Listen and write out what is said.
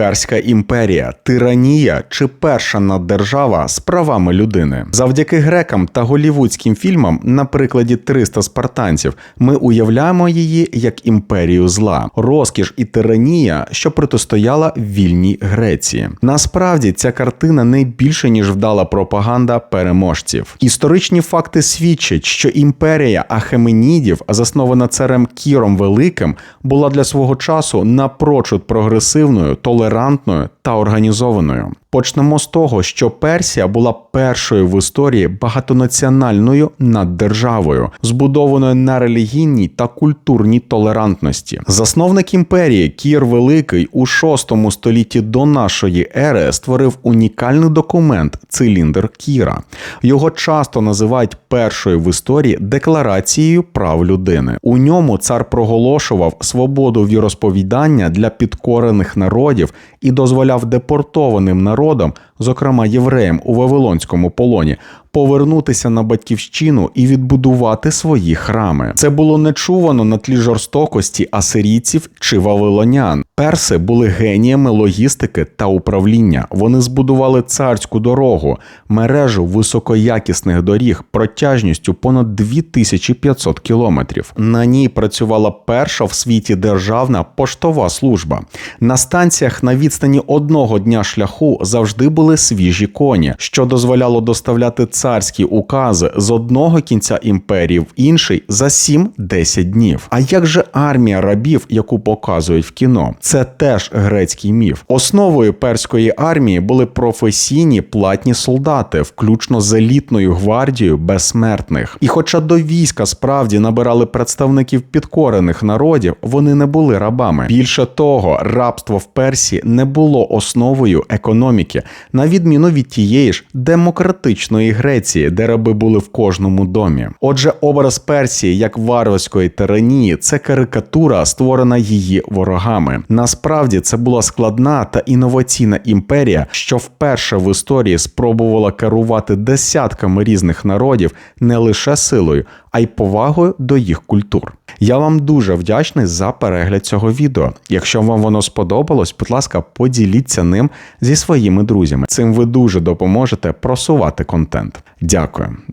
Перська імперія, тиранія чи перша наддержава з правами людини. Завдяки грекам та голівудським фільмам, на прикладі 300 спартанців, ми уявляємо її як імперію зла, розкіш і тиранія, що протистояла вільній Греції. Насправді ця картина не більше ніж вдала пропаганда переможців. Історичні факти свідчать, що імперія Ахеменідів, заснована царем Кіром Великим, була для свого часу напрочуд прогресивною, толерантною толерантною та організованою. Почнемо з того, що Персія була першою в історії багатонаціональною наддержавою, збудованою на релігійній та культурній толерантності. Засновник імперії Кір Великий у VI столітті до нашої ери створив унікальний документ циліндр Кіра. Його часто називають першою в історії декларацією прав людини. У ньому цар проголошував свободу віросповідання для підкорених народів і дозволяв депортованим народам, зокрема євреям у Вавилонському полоні, повернутися на батьківщину і відбудувати свої храми. Це було нечувано на тлі жорстокості асирійців чи вавилонян. Перси були геніями логістики та управління. Вони збудували царську дорогу, мережу високоякісних доріг протяжністю понад 2500 кілометрів. На ній працювала перша в світі державна поштова служба. На станціях на відстані одного дня шляху завжди були свіжі коні, що дозволяло доставляти царські укази з одного кінця імперії в інший за 7-10 днів. А як же армія рабів, яку показують в кіно? Це теж грецький міф. Основою перської армії були професійні платні солдати, включно з елітною гвардією безсмертних. І хоча до війська справді набирали представників підкорених народів, вони не були рабами. Більше того, рабство в Персії не було основою економіки, на відміну від тієї ж демократичної Греції, де раби були в кожному домі. Отже, образ Персії як варварської тиранії це карикатура, створена її ворогами. Насправді це була складна та інноваційна імперія, що вперше в історії спробувала керувати десятками різних народів не лише силою, а й повагою до їх культур. Я вам дуже вдячний за перегляд цього відео. Якщо вам воно сподобалось, будь ласка, поділіться ним зі своїми друзями. Цим ви дуже допоможете просувати контент. Дякую.